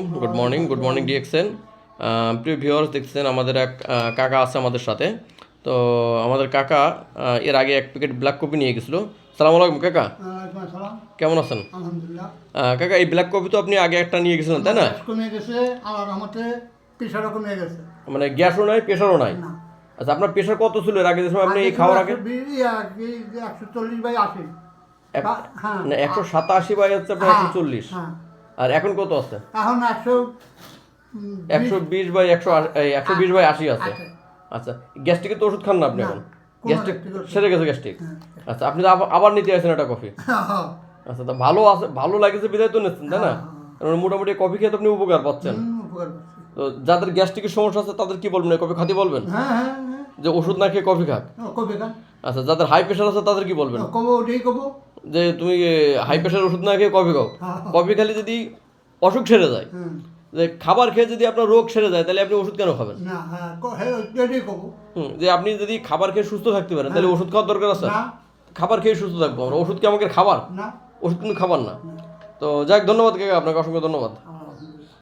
Good morning good morning DXN প্রিয় viewers দেখছেন আমাদের এক কাকা আছে আমাদের সাথে। তো আমাদের কাকা এর আগে এক প্যাকেট ব্ল্যাক কপি নিয়ে গেছিল। সালাম আলাইকুম কাকা। কেমন আছেন? কাকা এই ব্ল্যাক কপি তো আপনি আগে একটা নিয়ে গেছিলেন তাই না? কমে গেছে আল্লাহর রহমতে প্রেশারও কমে গেছে। মানে গ্যাসও নাই প্রেশারও নাই? আচ্ছা আপনার প্রেশার কত ছিল এর আগে যে সময় আপনি এই খাওয়ার আগে? একশো চল্লিশ বাই আশি। এক- হ্যাঁ। না একশো সাতাশি বাই হচ্ছে আপনার একশো চল্লিশ। হ্যাঁ। আর এখন কত আছে? এখন একশো একশো বিশ। বাই একশো একশো বিশ বাই আশি আছে। আছে। আচ্ছা গ্যাস্ট্রিকের তো ওষুধ খান না আপনি এখন? গ্যাস্ট্রিক সেরে গেছে গ্যাস্ট্রিক? হ্যাঁ। আচ্ছা আপনি তো আবার- নিতে আসেন এটা কফি। হ্যাঁ, আচ্ছা তা ভালো আছে ভালো লাগেছে বিদায় তো নিচ্ছেন তাই না? কারণ মোটামুটি কফি খেয়ে তো আপনি উপকার পাচ্ছেন। তো যাদের গ্যাস্ট্রিকের সমস্যা আছে তাদের কি বলবেন? কফি খাতে বলবেন? হ্যাঁ হ্যাঁ হ্যাঁ। যে ওষুধ না খেয়ে কফি খাক। কবে খান। আচ্ছা যাদের হাই প্রেশার আছে তাদের কি বলবেন? কবো ওটাই কবো যে তুমি হাই প্রেশার ওষুধ না খেয়ে কফি খাও। হ্যাঁ। কফি খেলে যদি অসুখ সেরে যায় যে খাবার খেয়ে যদি আপনার রোগ সেরে যায় তাহলে আপনি ওষুধ কেন খাবেন? হ্যাঁ হ্যাঁ যে আপনি যদি খাবার খেয়ে সুস্থ থাকতে পারেন তাহলে ওষুধ খাওয়ার দরকার আছে? খাবার খেয়ে সুস্থ থাকব আমরা ওষুধ কি আমাকে খাবার? ওষুধ কিন্তু খাবার না। তো যাক ধন্যবাদ কাকা আপনাকে অসংখ্য ধন্যবাদ।